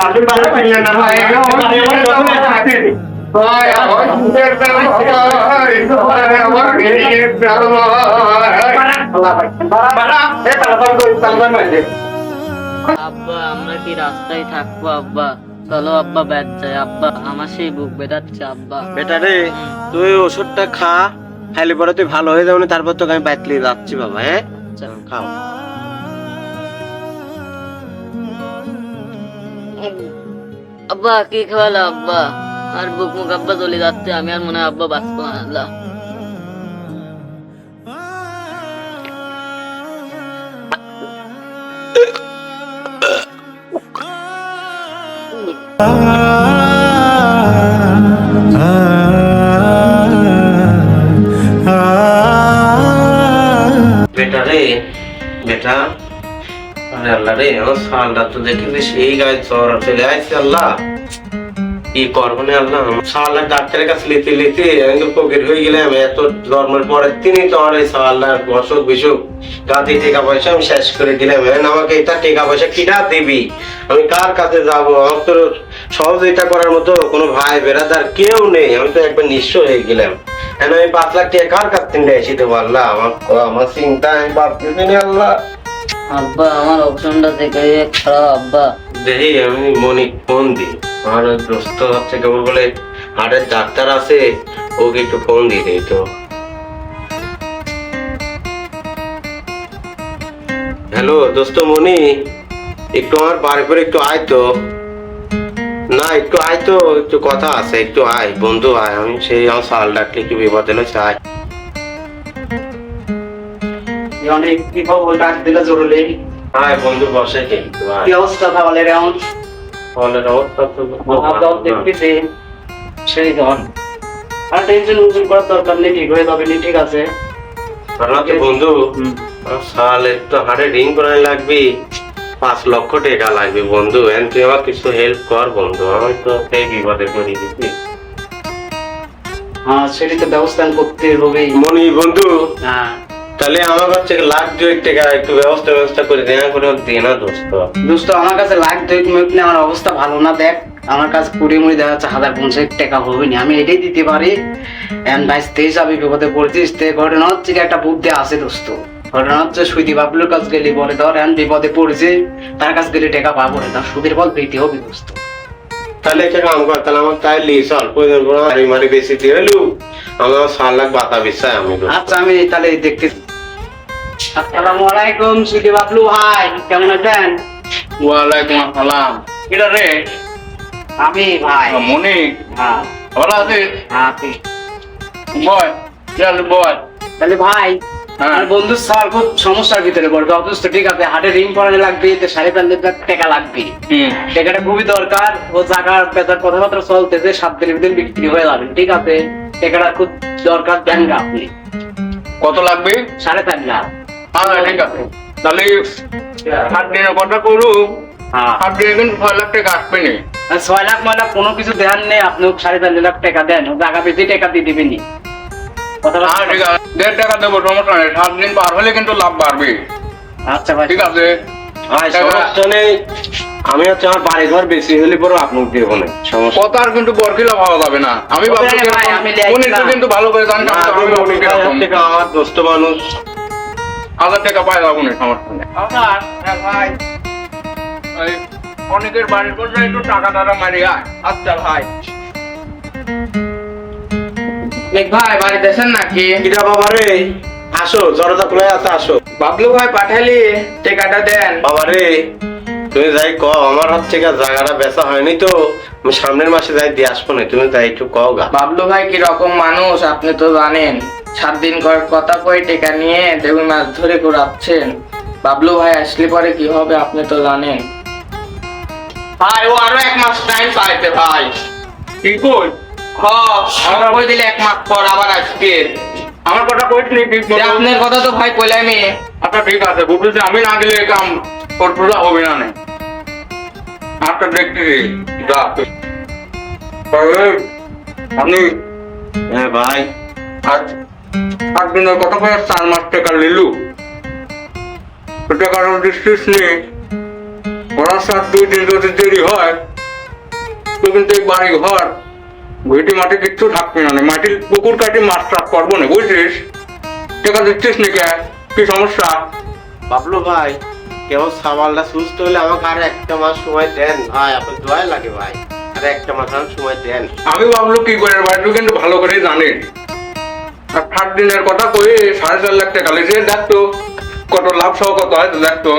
আপনি ভাই পাইলেন না ভাই আব্বা আমরা কি রাস্তায় থাকব আব্বা চলো আব্বা ব্যাট যাই আব্বা আমার সেই বুক বেটাচ্ছে আব্বা বেটা রে তুই ওষুধটা খা খাইলে পরে তুই ভালো হয়ে যাবি তারপর তোকে আমি বাইতলে যাচ্ছি বাবা হ্যাঁ খাও আব্বা, কি খাওয়ালো আব্বা? আর বুক মুখ আব্বা চলে যাচ্ছে, আমি আর মনে আব্বা বাঁচবো না, আল্লাহ। বেটা রে, বেটা। আরে আল্লাহ রে আমার সালটা তো গায়ে জ্বর আল্লাহ। কি করব না আল্লাহ? ডাক্তারের কাছে আমি পকেট হয়ে গেলাম, এত জন্মের তো অসুখ বিসুখ পয়সা আমি শেষ করে দিলাম। আমাকে এটা টাকা পয়সা কিনা দিবি? আমি কার কাছে যাব? আমার তো সহযোগিতা করার মতো কোনো ভাই বেড়াদার কেউ নেই। আমি তো একবার নিঃস্ব হয়ে গেলাম। এখন আমি পাঁচ লাখ টাকা কার কাছ থেকে এসে দেবো আল্লাহ? আমার আমার চিন্তা আমি ভাবতেছি আল্লাহ। আব্বা, আমার অপশনটা থেকে খারাপ আব্বা। দেখি, আমি মনি, ফোন দিই। আমার দোস্ত হচ্ছে কেবল বলে, হাটের ডাক্তার আছে, ওকে একটু ফোন দিয়ে দিই তো। হ্যালো, দোস্ত মনি, একটু আমার বাড়ি করে একটু আয় তো। না, একটু আয় তো, একটু কথা আছে, একটু আয়, বন্ধু আয়, আমি সেই আমার সাল ডাকলে একটু বিপদ এলো চাই। অনেক কি খবর ডাক দিলে জরুরি। আয় বন্ধু বসে কি? অবস্থা তাহলে এমন ফলের অবস্থা তো। দেখতেছি। সেই ধন আর টেনশন উজুর করার দরকার নেই ঠিক হয়ে যাবে ঠিক আছে? আর বন্ধু সালে তো হাড়ে রিং করানো লাগবে। পাঁচ লক্ষ টাকা লাগবে বন্ধু এন তুই আমার কিছু হেল্প কর বন্ধু আমি তো সেই বিপদে পড়ে গেছি। হ্যাঁ সেটি তো ব্যবস্থা করতে হবেই। মনি বন্ধু। হ্যাঁ। তাহলে আমার কাছে লাখ দুয়েক টাকা একটু ব্যবস্থা ব্যবস্থা করে দেনা করে দে না দোস্ত। দোস্ত আমার কাছে লাখ দুই মিনিট নিয়ে আমার অবস্থা ভালো না দেখ। আমার কাছে কুড়ি মুড়ি দেখা যাচ্ছে হাজার পঞ্চাশ টাকা হবে না আমি এটাই দিতে পারি। ভাই তেইশ আমি বিপদে পড়ছিস তে ঘটনা হচ্ছে কি একটা বুদ্ধি আছে দোস্ত। ঘটনা হচ্ছে সুইদি বাবলুর কাছে গেলি বলে ধর এন বিপদে পড়েছে তার কাছে গেলে টাকা পাবো না তার সুদের বল দিতে হবে দোস্ত। তাহলে একটা কাম কর তাহলে আমার তাই লিস অল্প মারি মারি বেশি দিয়ে আমার সাত লাখ বাতা বিশ্বাস আমি আচ্ছা আমি তাহলে দেখতে আসসালামু আলাইকুম সুইদি বাবলু ভাই কেমন আছেন ওয়ালাইকুম আসসালাম এটা রে আমি ভাই মনি হ্যাঁ ভালো আছিস হ্যাঁ বয় চল বয় তাহলে ভাই বন্ধু স্যার খুব সমস্যার ভিতরে পড়বে অথচ ঠিক আছে হাটে রিং পরানো লাগবে তো শাড়ি প্যান্ট টাকা লাগবে। টাকাটা খুবই দরকার ও জায়গার বেতার কথাবার্তা চলতেছে সাত দিনের ভিতরে বিক্রি হয়ে যাবে ঠিক আছে? টাকাটা খুব দরকার দেন আপনি। কত লাগবে? সাড়ে চার লাখ। ঠিক আছে। তাহলে সাত দিনের কথা করু হ্যাঁ। সাত দিনে কিন্তু ছয় লাখ টাকা আসবে নি। ছয় লাখ নয় লাখ কোনো কিছু দেন নেই। আপনি সাড়ে চার লাখ টাকা দেন। জায়গা বেশি টাকা দিয়ে দিবেনি হ্যাঁ ঠিক আছে। দেড় টাকা দেবো সমস্যা নেই। সাত দিন পার হলে কিন্তু লাভ বাড়বে। আচ্ছা ভাই। ঠিক আছে। আমি হচ্ছে আমার বাড়ি ঘর বেশি হলে পরে আপনাকে দেবো না। সমস্যা কিন্তু বরকিলা পাওয়া যাবে না। আমি। কিন্তু ভালো করে জানেন না, আমি তুমি ভাবছি করো কীরকম। থেকে আমার দোস্ত মানুষ। হাজার টাকা পাই যাব না সমস্যা নেই হ্যাঁ ভাই। ওই অনেকের বাড়ির করলে একটু টাকা টাকা মারি আয়। আচ্ছা ভাই। ভাই বাড়ি দেশেন নাকি? কিরা বাবা রে? আসো জরদা খুলে আছে আসো। বাবলু ভাই পাঠালি টাকাটা দেন। বাবা রে তুমি যাই কও আমার হাত থেকে জায়গাটা বেচা হয়নি তো। আমি সামনের মাসে যাই দিয়ে আসব না তুমি তাই একটু কও গা। বাবলু ভাই কি রকম মানুষ আপনি তো জানেন। সাত দিন কয়েক কথা কয়ে টেকা নিয়ে দেবী মাছ ধরে ঘুরাচ্ছেন। বাবলু ভাই আসলে পরে কি হবে আপনি তো জানেন। ভাই ও আরও এক মাস টাইম পাইতে ভাই। কি কই? হ আমরা কই দিলে এক মাস পর আবার আসবে আমার কথা কইছিলি ঠিক যে মতো? আপনার কথা তো ভাই কইলামই। আচ্ছা ঠিক আছে বুঝেছি আমি না গেলে কাম করতে হবে না নে। আচ্ছা দেখতেছি যা আপনি হ্যাঁ ভাই। আজ আট দিনের কথা চার মাস টাকা নিলু টাকার ডিস্ট্রিক্ট নিয়ে ওরা রাস্তার দুই দিন যদি দেরি হয় তো কিন্তু এই বাড়ি ঘর মাটি কিচ্ছু থাকবে না মাটির পুকুর কাটি মাছ চাষ করব না বুঝছিস? টাকা দিচ্ছিস নাকি কি? সমস্যা? বাবলু ভাই কেমন সামালটা সুস্থ হলে আমাকে আর একটা মাস সময় দেন ভাই। আপনার দোয়াই লাগে ভাই। আর একটা মাস সময় দেন। আমি ভাবলো কি করে? বাড়িটা কিন্তু ভালো করে জানেন আর ষাট দিনের কথা কই সাড়ে চার লাখ টাকা লেগেছে দেখতো কত লাভ সহ কত হয় তো। দেখতো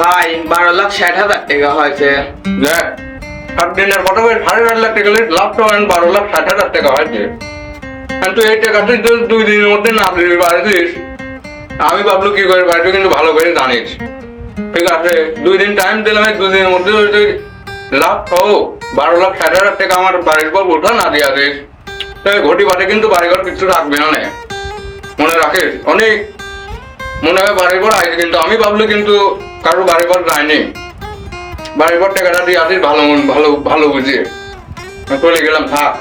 ভাই বারো লাখ ষাট হাজার টাকা হয়েছে। দেখ ষাট দিনের কথা কই সাড়ে চার লাখ টাকা লেগে লাভ সহ বারো লাখ ষাট হাজার টাকা হয়েছে। কিন্তু এই টাকা তুই দুই দিনের মধ্যে না দিবি পারছিস আমি ভাবলো কি করে বাড়িটা কিন্তু ভালো করে জানিস। ঠিক আছে দুই দিন টাইম দিলাম দুই দিনের মধ্যে তুই লাভ সহ বারো লাখ ষাট হাজার টাকা আমার বাড়ির পর উঠা না দিয়া দিস। তাই ঘটি বাটে কিন্তু বাড়িঘর কিছু রাখবে না মনে রাখিস? অনেক মনে হয় বাড়ির পর আইছে কিন্তু আমি ভাবলো কিন্তু কারও বাড়ির পর যায়নি বাড়ির পর টাকাটা দিয়ে আসিস ভালো মন- ভালো ভালো বুঝিয়ে। চলে গেলাম থাক।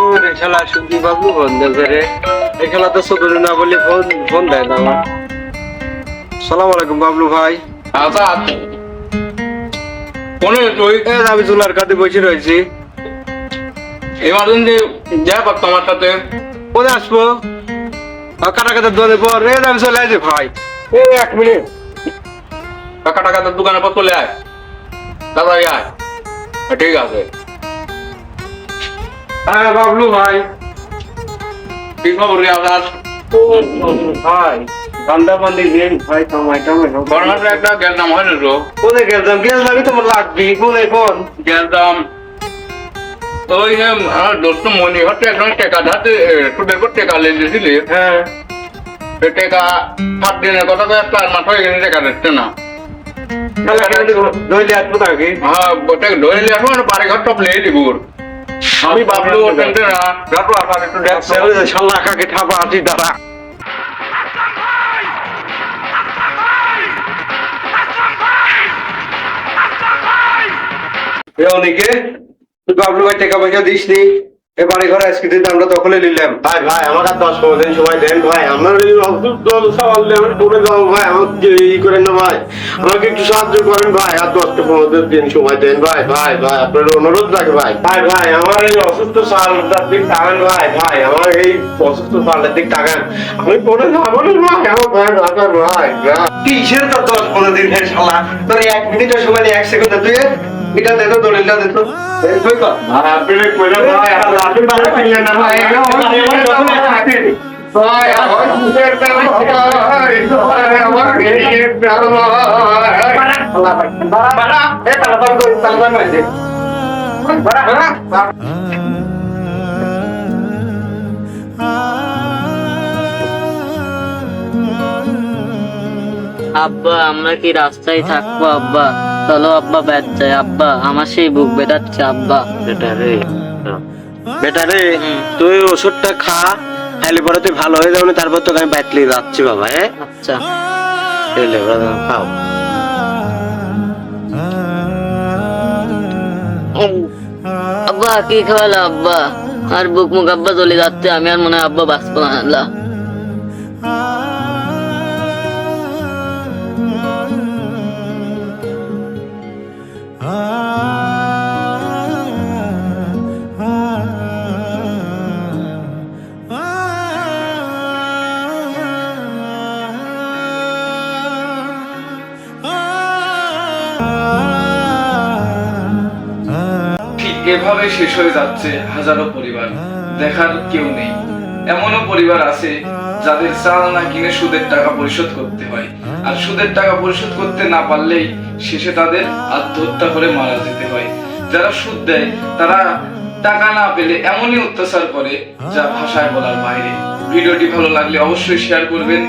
ওরে শালা সুখী বাবু বন্ধ করে এই খেলা তো ছোট না বলে ফোন ফোন দেয় না আমার সালাম আলাইকুম বাবলু ভাই। আচ্ছা মনে তুই আমি চুলার কাছে বসে রয়েছি। এমার্জেন্সি যা পারতো আমার সাথে। কোথায় আসব। কাটা কাটা দোনে পর। এ আমি চলে আসি ভাই। এই এক মিনিট। টাকা টাকা তোর দোকানের পর চলে আয়। তাড়াতাড়ি আয়। ঠিক আছে। হ্যাঁ বাবলু ভাই। কি খবর রে আজাদ ভাই। বান্দা বান্দি দিন ভাই কামাই কামাই করোনাতে একটা গেলদাম হয় না তো? কোনে গেলাম গেলামই তোমার লাগবি। কোনে কোন? গেলদাম ওই যে আমার দোস্ত মনি হচ্ছে একজন টেকা ধাতে সুদের পর টেকা লেগেছিলি হ্যাঁ। টেকা সাত দিনের কথা তো চার মাস হয়ে গেছে টেকা দিচ্ছে না। দইলে আসব নাকি হ্যাঁ ধরে আসব বাড়ি ঘর লেগে দিব আমি ভাবলো টেনশন না রাতো আসার একটু দেখছ শাল্লা কাকে ঠাপা আছি দাঁড়া। এ অনেকে বাবলু ভাই টাকা পয়সা দিস নি এ বাড়ি ঘরে আজকে দিন আমরা দখলে নিলাম। ভাই ভাই আমাকে আর দশ পনেরো দিন সময় দেন ভাই। আমার এই অসুস্থ আমি পড়ে যাব ভাই। আমাকে ই করেন না ভাই। আমাকে একটু সাহায্য করেন ভাই। আর দশটা পনেরো দিন সময় দেন ভাই ভাই ভাই। আপনার অনুরোধ রাখে ভাই। ভাই ভাই আমার এই অসুস্থ সালটার দিক তাকান ভাই ভাই। আমার এই অসুস্থ সালটার দিক তাকান আমি পড়ে যাব না ভাই। আমার ভাই ভাই ভাই। কিসের তো দশ পনেরো দিন হে শালা? তোর এক মিনিটের সময় এক সেকেন্ড তুই এটা দে তো দলিলটা দে তো আব্বা আমরা কি রাস্তায় থাকব আব্বা? চলো আব্বা ব্যাট যায় আব্বা আমার সেই বুক বেটাচ্ছে আব্বা। বেটা রে বেটা রে তুই ওষুধটা খা খাইলে পরে তুই ভালো হয়ে যাবে তারপর তোকে আমি বাইতলে যাচ্ছি বাবা হ্যাঁ? আচ্ছা। ব্রাদার খাও। আব্বা কি খাওয়ালো আব্বা? আর বুক মুখ আব্বা চলে যাচ্ছে আমি আর মনে হয় আব্বা বাঁচবো না আল্লাহ। এভাবে শেষ হয়ে যাচ্ছে হাজারো পরিবার। দেখার কেউ নেই। এমনও পরিবার আছে যাদের চাল না কিনে সুদের টাকা পরিশোধ করতে হয়। আর সুদের টাকা পরিশোধ করতে না পারলেই শেষে তাদের আত্মহত্যা করে মারা যেতে হয়। যারা সুদ দেয়, তারা টাকা না পেলে এমনই অত্যাচার করে যা ভাষায় বলার বাইরে। ভিডিওটি ভালো লাগলে অবশ্যই শেয়ার করবেন।